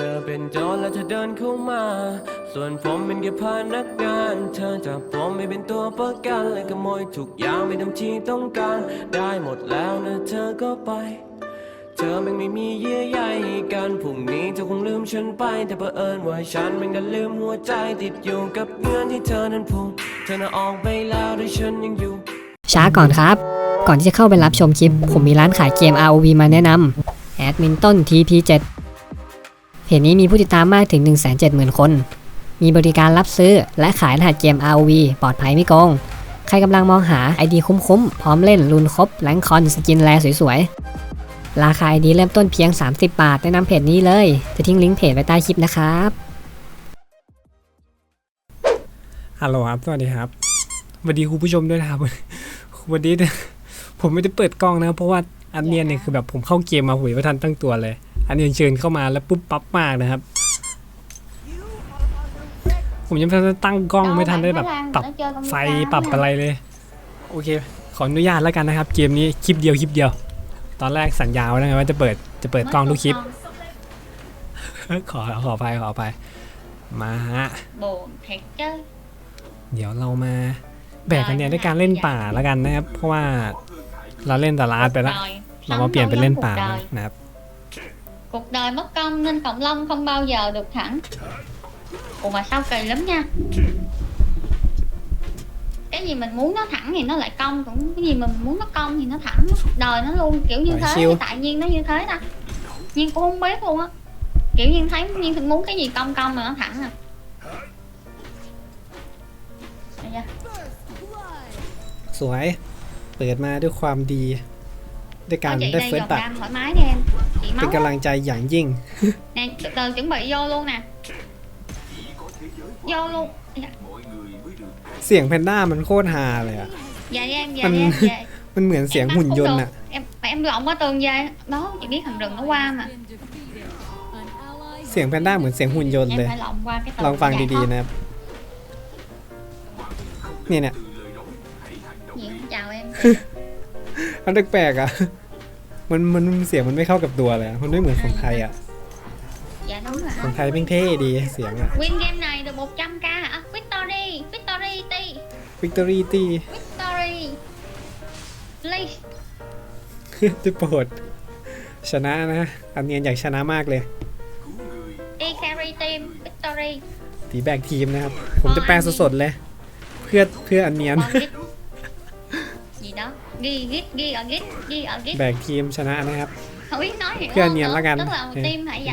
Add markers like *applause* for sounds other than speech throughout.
ธอเป็นโจรและเธอเดินเข้ามา ส่วนผมเป็นแค่พนักงานเธอจับผมไม่เป็นตัวประกันและขโมยทุกอย่างไม่ทำที่ต้องการ ได้หมดแล้วนะเธอก็ไป เธอมันไม่มีเยื่อใยกันพรุ่งนี้เธอคงลืมฉันไป แต่เผอิญว่าฉันมันก็ลืมหัวใจติดอยู่กับเงื่อนที่เธอนั้นผูกเธอน่ะออกไปแล้วด้วยฉันยังอยู่ ช้าก่อนครับ ก่อนที่จะเข้าไปรับชมคลิป ผมมีร้านขายเกม ROV มาแนะนำแอดมินต้น TP7 เพจนี้มีผู้ติดตามมากถึง 170,000 คน มีบริการรับซื้อและขายรหัสเกม ROV ปลอดภัยไม่โกง ใครกำลังมองหา ID คุ้มๆ พร้อมเล่นลุนครบแลงคอนสกินแลสวยๆ ราคา ID เริ่มต้นเพียง 30 บาทแนะนำเพจนี้เลย จะทิ้งลิงก์เพจไว้ใต้คลิปนะครับฮัลโหลครับ สวัสดีครับสวัสดีคุณผู้ชมด้วยนะครับ วันนี้ผมไม่ได้เปิดกล้องนะเพราะว่าอันเนี้ยเนี่ยคือแบบผมเข้าเกมมาหุยไม่ทันตั้งตัวเลยอันเี้นเชิญเข้ามาแล้วปุ๊บปั๊บมากนะครับ ผมยังไม่ทันตั้งกล้องไม่ทันได้แบบปรับไฟปรับอะไรเลยโอเคขออนุญาตแล้วกันนะครับ เกมนี้คลิปเดียวคลิปเดียว ตอนแรกสัญญาไว้แล้วไงว่าจะเปิดจะเปิดกล้องทุกคลิป ขอขอไปขอไปมาฮะเดี๋ยวเรามาแบกกันเนี่ยด้วยการเล่นป่าแล้วกันนะครับเพราะว่าเราเล่นแต่ลาดไปแล้วเรามาเปลี่ยนเป็นเล่นป่านะครับ Cuộc đời mất công nên cộng long không bao giờ được thẳng Ủa mà sao kỳ lắm nha Cái gì mình muốn nó thẳng thì nó lại cong cũng Cái gì mình muốn nó cong thì nó thẳng Đời nó luôn kiểu như thế siêu. Tại nhiên nó như thế nè. Nhưng cũng không biết luôn á Kiểu như thấy nhiên muốn cái gì cong cong mà nó thẳng à สวย เปิดมาด้วยความดีด้วยการได้เฟิร์สบัตร thoải mái đi em เป็นกำลังใจอย่างยิ่งนี่เราจึงบอยโยลงนะโยลงเสียงแพนด้ามันโคตรฮาเลยอ่ะยาแย่ยายมันเหมือนเสียงหุ่นยนต์อ่ะเอ็มเอ็มร้องว่าตรงยายน้องอย่างนี้ขำเริงก็ว่ามอ่ะเสียงแพนด้าเหมือนเสียงหุ่นยนต์เลย ลองฟังดีๆนะครับ นี่เนี่ยยาเอ็มอันแปลกอ่ะมันมันเสียงมันไม่เข้ากับตัวเลยมันไม่เหมือนของไทยอ่ะของไทยเป็นเท่ดีเสียงอ่ะวินเกมไหน m e n อกจำกาอ่ะวิกตอรี่วิกตอรี่ตีวิกตอรี่ตีวิกตอรี่ l e a จะโปรดชนะนะอันเนียนอยากชนะมากเลยตีแครี y ี e a m v i c t o ตีแบกทีมนะครับผมจะแปลสดๆเลยเพื่อเพื่ออันเนียนแบกทีมชนะนะครับ เพื่อนเนียนละกันเ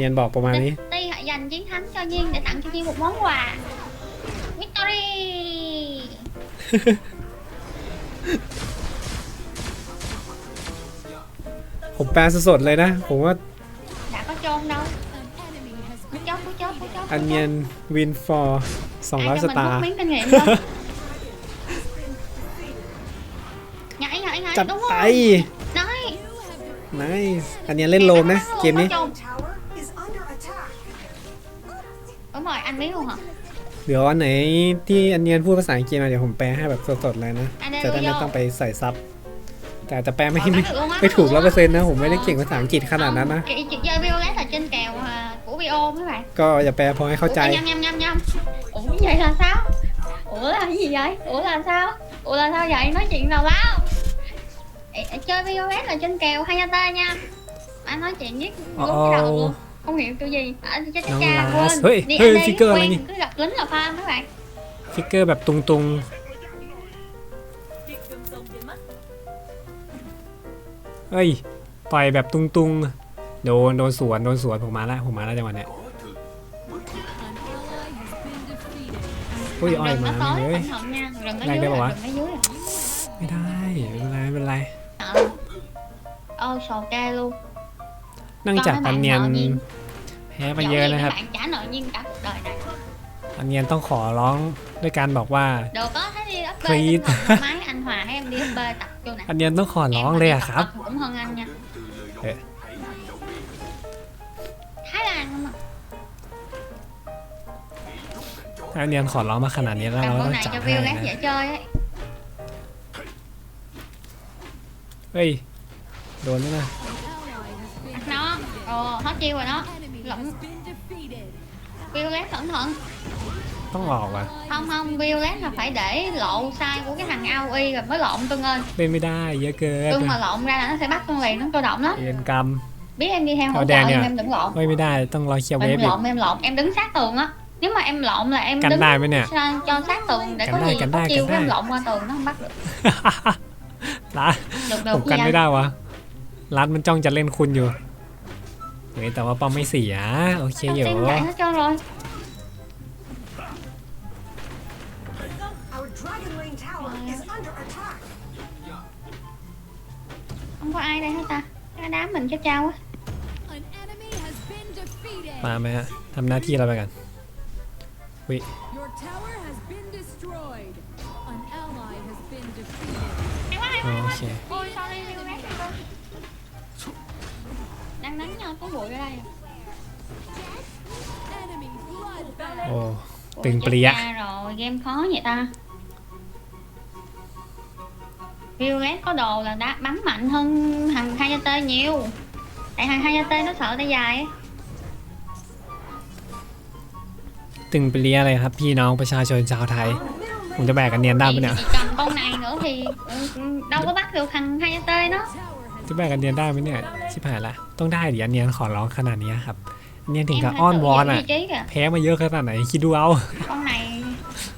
นียนบอกประมาณนี้ตีหยันยิงทั้งเจ้ายิงแต่ตั้งเจ้ียิงบุกม้วนกว่าวิตอรี่ผมแปลสดๆเลยนะ ผมว่าดาก็จองเนาอันเนียนวินฟอร์สองร้อยสตาร์จัดไปนายนาอันนี้เล่นโลมนะเกมนี้เออหนอยอันไม่อู่ค่ะเดี๋ยวอันไหนที่อันเนียนพูดภาษาอังกฤษมาเดี๋ยวผมแปลให้แบบสดๆเลยนะจะได้ไม่ต้องไปใส่ซับแต่จะแปลไม่ไม่ถูกร้อเปอร์เซ็นต์นะผมไม่ได้เก่งภาษาอังกฤษขนาดนั้นนะก็อย่าแปลพอให้เข้าใจะโอ้ย ủ ้ v โอ้ à sao? Ủa là gì vậy? Ủa là s a ละเศร้าใหญ่น้อยจริง n nào b ้า Ê, ê, chơi VOS là trên kèo Hayata nha Anh nói chuyện nhất gốc ờ, cái đầu ờ. luôn Không hiểu kiểu gì ở chết chết cha quên Ê, Đi ê, ăn đi quen cứ gặp lính là farm các bạn Faker แบบตุงตุง เอ้ยต่อยแบบตุงตุงโดนโดนสวนโดนสวนผมมาแล้วผมมาแล้วจังหวะเนี้ยอุ้ยอ้อย đừng มา có เฮ้ tối ย cẩn thận nha đừng có Này, dưới đây bảo là ạ. đừng có dưới là- ไม่ได้ไม่เป็นไรไม่เป็นไรเอาสองแก้ลูกนื่องจากอันเนียนแพ้ไปเยอะนะครับอันเนียนต้องขอร้องด้วยการบอกว่าเดีก็ให้ดีแล้วเลยมั้อันขวให้เบียเบอร์ตักอยู่นะอันเนียนต้องขอร้องเลยครับผมของอันเนียอันเนียนขอร้องมาขนาดนี้แล้วเราต้องจับให้นะเฮ้ย โดนแล้วนะ nó ồ hết chiêu rồi nó lẫn Violet cẩn à? không không Violet là phải để lộ sai của cái thằng AOE rồi mới lộn tương lên เล่นไม่ได้เยอะเกิน tương mà lộn ra là nó sẽ bắt con liền nó cơ động lắm yên เรียนกรรม biết em đi theo Thôi hỗ trợ đen nha. nhưng em đừng lộn เฮ้ยไม่ได้ต้องรอเคลียร์เว em lộn em lộn em đứng sát tường á nếu mà em lộn là em กัน đứng ได้ไหมเนี่ย cho- cho sát tường để Cắn có đây, gì cắn có chiêu em lộn qua tường nó không bắt được *laughs* รัดกผมกันไม่ได้วะรัดมันจ้องจะเล่นคุณอยู่เฮ้ยแต่ว่าป้อมไม่เสีย โอเคอยู่เ็้จ้องร้อน không có ้า đây hết ta cái đ เ m m ì มาไหมฮะทำหน้าที่เราไปกันวิ xe Ôi sao đây đi mát luôn Đang đánh nhau có bụi ở đây à? Ồ, từng plea rồi, game khó vậy ta Violet có đồ là đã bắn mạnh hơn thằng Hayate nhiều Tại thằng Hayate nó sợ tay dài ấy. ตึงเปรียอะไรครับพี่น้องประชาชนชาวไทยผมจะแบกกันเนียนได้ไหม thì เนี่ย chỉ còn bông này nữa thì ừ, đâu có bắt được thằng Hayate nó จะแบกกันเนียนได้ไหมเนี่ยชิบหายละต้องได้ดิอันเนียนขอร้องขนาดเนี้ยครับอันเนียนถึง em กับ hơi อ้อน tự วอน giữ อ่ะ vị trí kìa แพ้มาเยอะขนาดไหนคิดดูเอา con này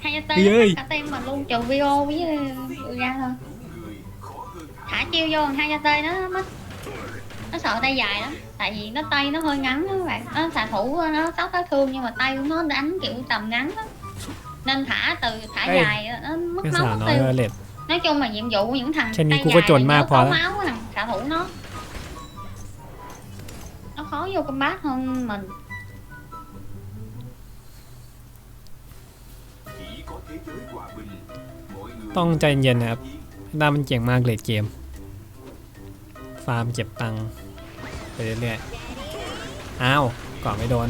Hayate Ê ơi. cả team mình luôn trừ video với ừ, ra thôi thả chiêu vô thằng Hayate nó mất nó sợ tay dài lắm tại vì nó tay nó hơi ngắn đó các bạn nó xạ thủ nó tóc nó thương nhưng mà tay của nó đánh kiểu tầm ngắn đó nên thả từ thả Ê, dài nó mất máu mất tiêu เล็ด nói chung là nhiệm vụ của những thằng Trên tay Niku có dài chồn ma nó có phò đó. máu của thằng xạ thủ nó nó khó vô combat hơn mình chỉ có thế giới hòa bình mọi người ต้องใจเย็นนะครับด้านมันเจ๋งมากเลยเกมฟาร์มเก็บตังค์ไปเรื่อยๆอ้าวก่อนไม่โดน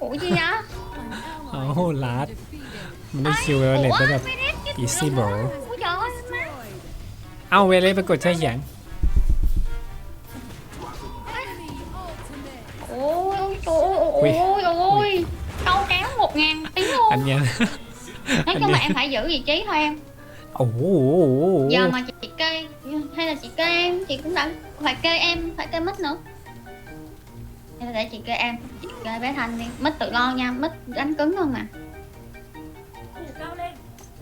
Ủa gì vậy? Ồ, ờ, lạt มันได้คิวเวลเลตได้แบบ easy bro เอ้าเวลเลตไปกดใช่ยัง Ôi Ui. trời ơi, ôi ôi Câu kéo 1.000 tiếng luôn อันเนี้ย Nói chung là em phải giữ vị trí thôi em โอ้โห Giờ mà chị kê Hay là chị kê em Chị cũng đã Phải kê em Phải kê mít nữa Em để chị kê em Chị chơi bé thanh đi mít tự lo nha mít đánh cứng không mà.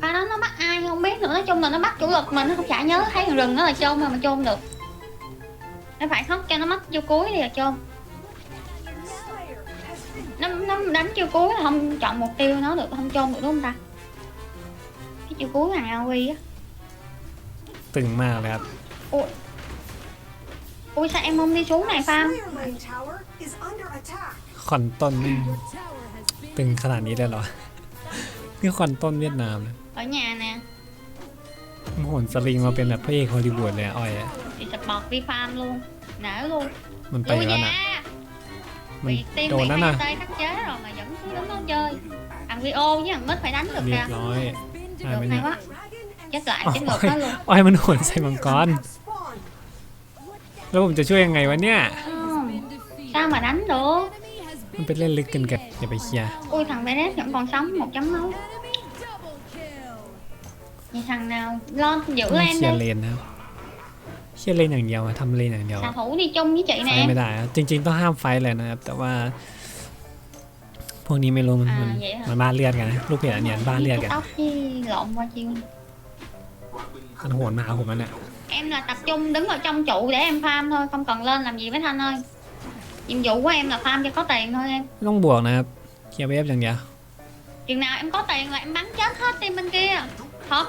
Ba nó nó bắt ai không biết nữa nói chung là nó bắt chủ lực mà nó không chả nhớ thấy rừng nó là chôn mà mà chôn được nó phải khóc cho nó mất vô cuối thì là chôn nó, nó đánh chiêu cuối là không chọn mục tiêu nó được không chôn được đúng không ta cái chiêu cuối này quy e á từng mà đẹp ui ui sao em không đi xuống này pha คอนต้นตึงขนาดนี้เลยหรอนี่คอนต้นเวียดนามนะเอาเนี่ยนะโหนสลิงมาเป็นแบบพระเอกฮอลลีวูดเลยออ้อยอะีจะบอกพี่ฟาร์มลุงนาลุงมันไปแล้วนะมันโดนนั่นน bị nó hai nè t a อม h ắ c chế rồi m อ vẫn cứ đứng đó chơi Thằng v เรีย kìa บร้อยตายไป đ ư เนี่ hay ย q ก á Chết ย ạ i ้ h ế t ngược đó อ้อยมันโหนใส่มังกรแล้วผมจะช่วยยังไงวะเนี่ย Ờ, Sao mà đánh được มันเป็นเล่นลึกกันกันอย่าไปเคลียร์ Ui thằng bé đấy ย ẫ n c ง n sống 1.0 Vậy thằng nào lo g อ ữ ต้อง em เคลียร์เลนนะเคลียร์เลนอย่างเดียวอะทำเลนอย่างเดียว Xạ thủ đi chung với ไม่ได้จริงๆต้องห้ามไฟเลยนะครับแต่ว่า พวกนี้ไม่รู้มันอ่ามันใหญ่ค่ะมันบ้าเลือดกันนะลูกเพจอันเนียนบ้าเลือด Cái กัน tóc đi lộn qua chiêu อันโหนมาหาผมอันเนี่ยเ m là tập trung đứng ở trong trụ để em farm thôi Không cần lên làm gì với Thanh ơi nhiệm vụ của em là farm cho có tiền thôi em không buồn nè kia bếp chẳng vậy chừng nào em có tiền là em bắn chết hết team bên kia thật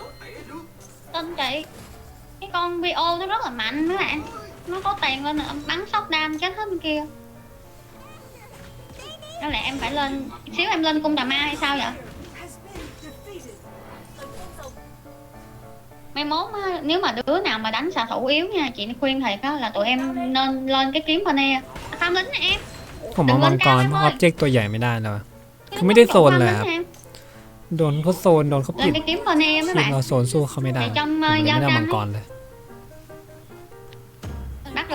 tin chị cái con bo nó rất là mạnh nữa bạn nó có tiền lên em bắn sóc đam chết hết bên kia có lẽ em phải lên xíu em lên cung đà ma hay sao vậy mai mốt nếu mà đứa nào mà đánh xạ thủ yếu nha chị khuyên thầy đó là tụi em nên lên cái kiếm bên e ามรถนะเอฟผมเอามังกรออบเจกต์ตัวใหญ่ไม่ได้เลยคือไม่ได้โซนเลยครับโดนเขาโซนโดนเขาปิดเราโซนสู้เขาไม่ได้ไม่ได้มังกรเลย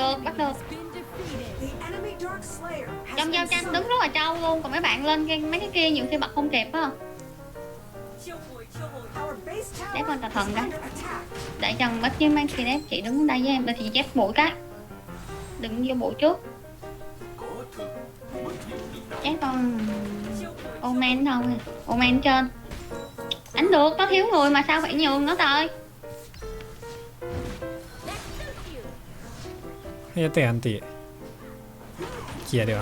ờ, bắt được bắt được trong giao tranh đứng rất là trâu luôn còn mấy bạn lên cái, mấy cái kia nhiều khi bật không kịp phải không để con tà thần ra để chồng bắt với mang khi đấy chị đứng đây với em để chị chép mũi cái đừng vô bộ trước Chắc con Omen không à Omen trên Anh được, có thiếu người mà sao phải nhường nó trời Cái tệ anh tỉ Kìa được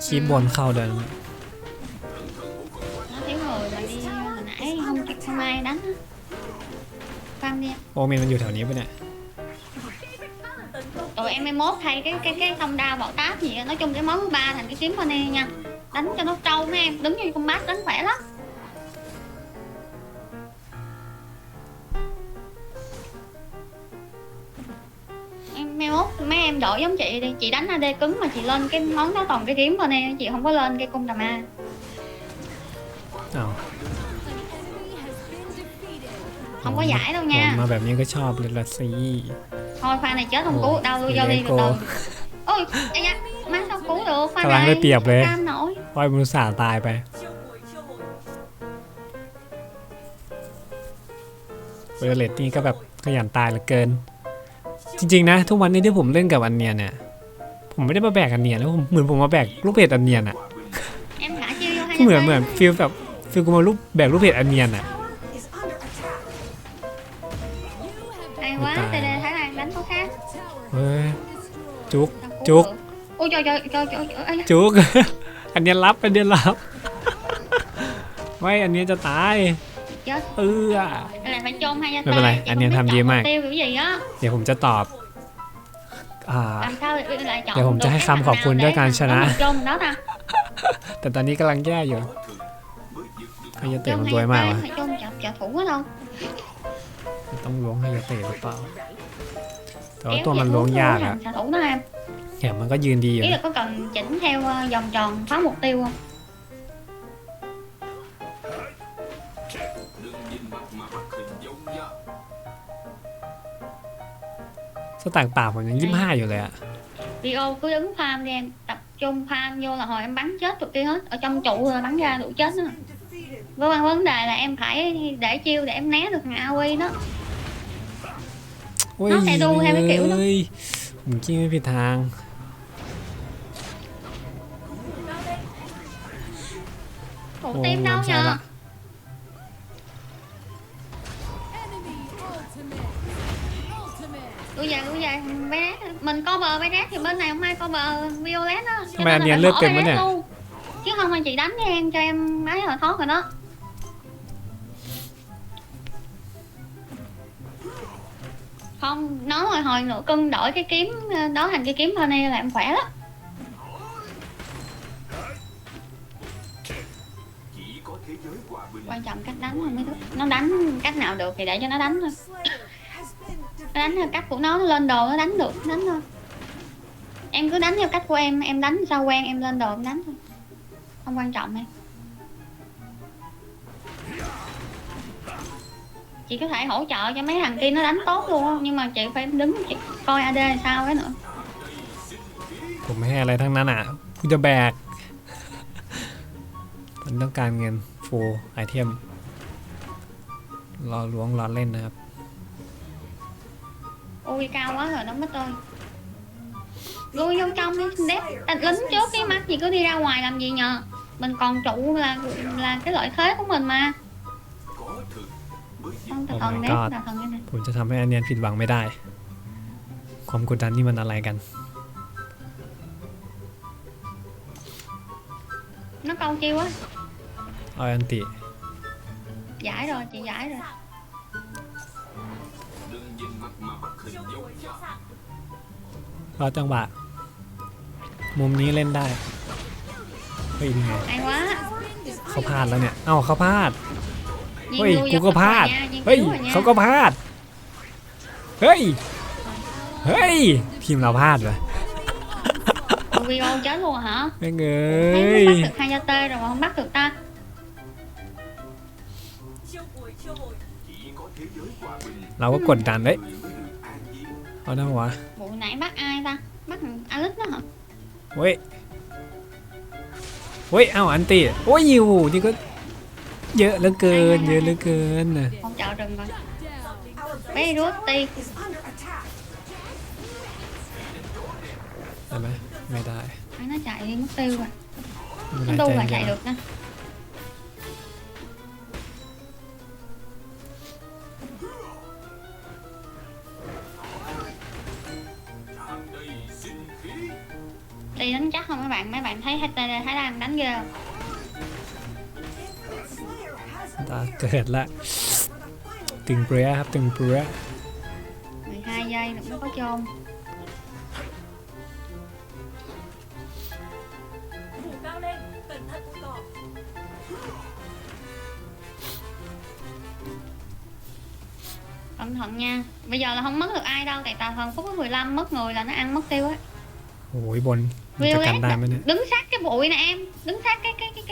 Chỉ ừ. bồn khao đần Nó thiếu người mà đi hồi nãy không chắc không em em mốt thay cái cái cái không đao bảo táp gì nói chung cái món ba thành cái kiếm con e nha đánh cho nó trâu nha em đứng như con bát đánh khỏe lắm em mai mốt mấy em đổi giống chị đi chị đánh ad cứng mà chị lên cái món đó toàn cái kiếm con e chị không có lên cái cung đàm a oh. là มาแบบนี้ก็ชอบเลยละสิ Thôi pha này chết không cứu đâu tôi vô đi từ từ Ôi anh á Má sao cứu được pha กำลังได้ này เปรียบเลย c nổi ปล่อยมุสาตายไปเวอร์เลตนี่ก็แบบขยันตายเหลือเกิน จริงๆนะ ทุกวันนี้ที่ผมเล่นกับอันเนียเนี่ยผมไม่ได้มาแบกอันเนียนแล้วผมเหมือนผมมาแบกลูกเพจอันเนียนอะ Em เหมือนเหมือนฟิลแบบฟิลกูมาลูกแบกลูกเพจอันเนียนอะจุกจุกโอ้ยยยยยจุก อันนี้รับอันนี้รับไม่อันนี้จะตาย เอออะไรมันจมให้าไม่เป็นไร อันนี้ทำดีมากเดี๋ยวผมจะตอบเดี๋ยวผมจะให้คำขอบคุณด้วยการชนะ แต่ตอนนี้กำลังแย่อยู่ไฮยาเตะมันรวยมากวะต้องล้วงไฮยาเตะหรือเปล่า Trời ơi, kéo tôi mình lượng da rồi. thành xạ thủ đó em Dạ mình có ยืนดี ý rồi นะ là có cần chỉnh theo ờ, vòng tròn phá mục tiêu không Sao tàn tạo mình còn 25อยู่เลยอะ video cứ ứng farm đi em tập trung farm vô là hồi em bắn chết tụi kia hết ở trong trụ là bắn ra đủ chết nữa vâng vấn đề là em phải để chiêu để em né được thằng Aoi đó Ôi nó sẽ đu theo cái kiểu đó mình kia cái thằng Ủa tim đâu nhờ Tôi về tôi về bé mình co bờ bé rác thì bên này không ai bờ violet đó Cho Mày nhìn lướt kìa bên này Chứ không anh chị đánh với em cho em mấy hồi thoát rồi đó không nó rồi hồi nữa cưng đổi cái kiếm ờ, đó thành cái kiếm thôi này là em khỏe lắm quan trọng cách đánh thôi mới được nó đánh cách nào được thì để cho nó đánh thôi nó đánh theo cách của nó, nó lên đồ nó đánh được nó đánh thôi em cứ đánh theo cách của em em đánh sao quen em lên đồ em đánh thôi không quan trọng em chị có thể hỗ trợ cho mấy thằng kia nó đánh tốt luôn nhưng mà chị phải đứng chị coi AD sao cái nữa ผมไม่ให้อะไรทั้งนั้นอ่ะกูจะแบกมันต้องการเงินโฟไอเทมรอล้วงรอเล่นนะครับ à? *laughs* ui cao quá rồi nó mất ơi lui trong đi đếp đặt à, lính trước cái mắt gì cứ đi ra ngoài làm gì nhờ mình còn chủ là là cái lợi thế của mình mà ต้องตกอน็ตอนผมจะทำให้อันเนียนผิดหวังไม่ได้ ความกดดันนี่มันอะไรกัน น้อง u ง h i ว u á เอาอันติ giải รอจีย้ giải r รอจังหวะ มุมนี้เล่นได้ไป้ยีไงเขาพลาดแล้วเนี่ย เอ้าเขาพลาดเฮ้ย กูก็พลาด เฮ้ยเขาก็พลาด เฮ้ย เฮ้ยทีมเราพลาดเลยวีโอเจ้าหลวงเหรอไม่เงยไม่บักถึงฮายาเตยหรอวะบักถึงตาเราก็กดดันเลยเอาได้วะหมูไหนบักอายปาบักอาลึกเนาะเว้ยเว้ยเอาอันตีโอ้ยอยู่นี่ก็เยอะเหลือเกินเยอะเหลือเกินน่ะ không chọn rừng rồi mấy đứa ti ได้ไหมไม่ได้ nó chạy mất tiêu rồi ไม่ nó là chạy được nè Đi đánh chắc không các bạn? Mấy bạn thấy HTD Thái Lan đánh ghê không? ก็เกิดละตึงเปรียครับตึงเปรีย12 à, giây là cũng có chôn cẩn thận nha bây giờ là không mất được ai đâu tại tàu thần phút có 15 mất người là nó ăn mất tiêu ấy โอ้ยบนมันจะกันได้ไหมเนี่ย đứng sát cái bụi nè em đứng sát cái cái cái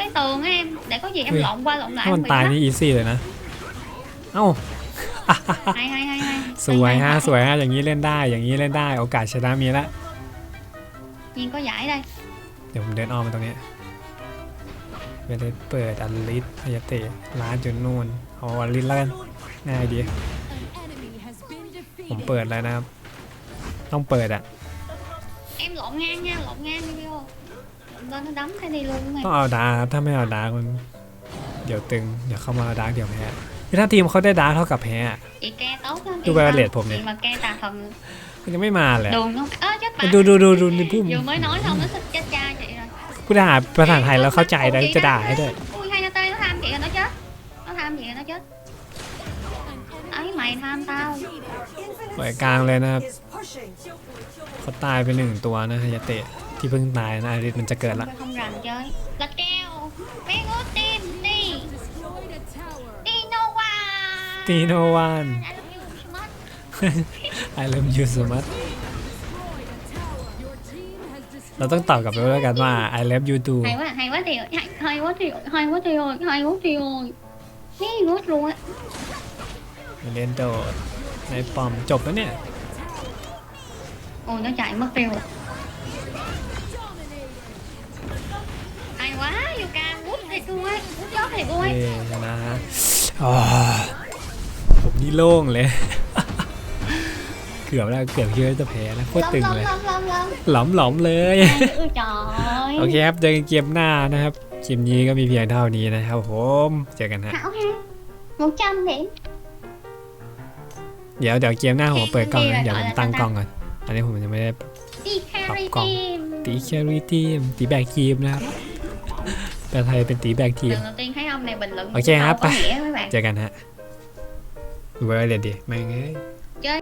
cái tường ấy em để có gì em lộn qua lộn lại mình ัน bị ตาย bắt. นี่อีซี่เลยนะเอ้าสวยฮะสวยฮะอย่างนี้เล่นได้อย่างนี้เล่นได้ โอกาสชนะมีละยิงก็ใหญ่ ả i đ เดี๋ยวผมเดินออกมาตรงนี้ไยเวลาเปิดอัลิสพยาเตะร้านจนนู่นเอาอัลิสแล้วกันง่ายดีผมเปิดแล้วนะครับต้องเปิดอ่ะเ em lộn ngang nha lộn ngang ี i vô ต้องเอาดารถ้าไม่เอาดามันเดี๋ยวตึงเดี๋ยวเข้ามาเอาดาเดี๋ยวแพ้คือถ้าทีมเขาได้ดาเท่ากับแพ้ดูไบ้เตดผมเนี่ยมาแกตาทมันยังไม่มาเลยโดูนเออจะดูดูดูดูนี่พุ่มอยู่ไม่น้อยทำรู้สึกจะจา v ậ กูด่าภาษาไทยแล้วเข้าใจได้จะด่าให้ด้วย ui hai cho ต้ y nó ปล่อยกลางเลยนะครับเขาตายไปหนึ่งตัวนะฮายาเตะที่เพิ่งตายนะไอริสมันจะเกิดละทำรังเยอะละแก้ตินนีตีโนวานตีโนวานไอเลมยูสมัตเราต้องตอบกับไปด้วยกันว่าไอเลมยูดูไฮวว่าเดีว่าเียวไฮว่าเียวไฮว่าเียนี่รู้รู้เล่นโดดในปอมจบแล้วเนี่ย โอ้ยน่าใจมากเปรี้ยเอม้ยนะฮะผมนี่โล่งเลยเกือบแล้วเกือบคิดว่าจะแพ้แล้วโคตรตึงเลยลหลอมหลอมเลยโอเคครับเจอกันเกมหน้านะครับเกมนี้ก็มีเพียงเท่านี้นะครับผมเจอกันฮะเอมจเดี๋ยวเดี๋ยวเกมหน้าผมเปิดกล้องนะเดี๋ยวผมตั้งกล้องก่อนอันนี้ผมยังไม่ได้ปรับกล้องตีแครีทีมตีแบกทีมนะครับแปลไทยเป็นตีแบกทีมโอเคครับไปเจอกันฮะเวอร์เลยดิไม่ไง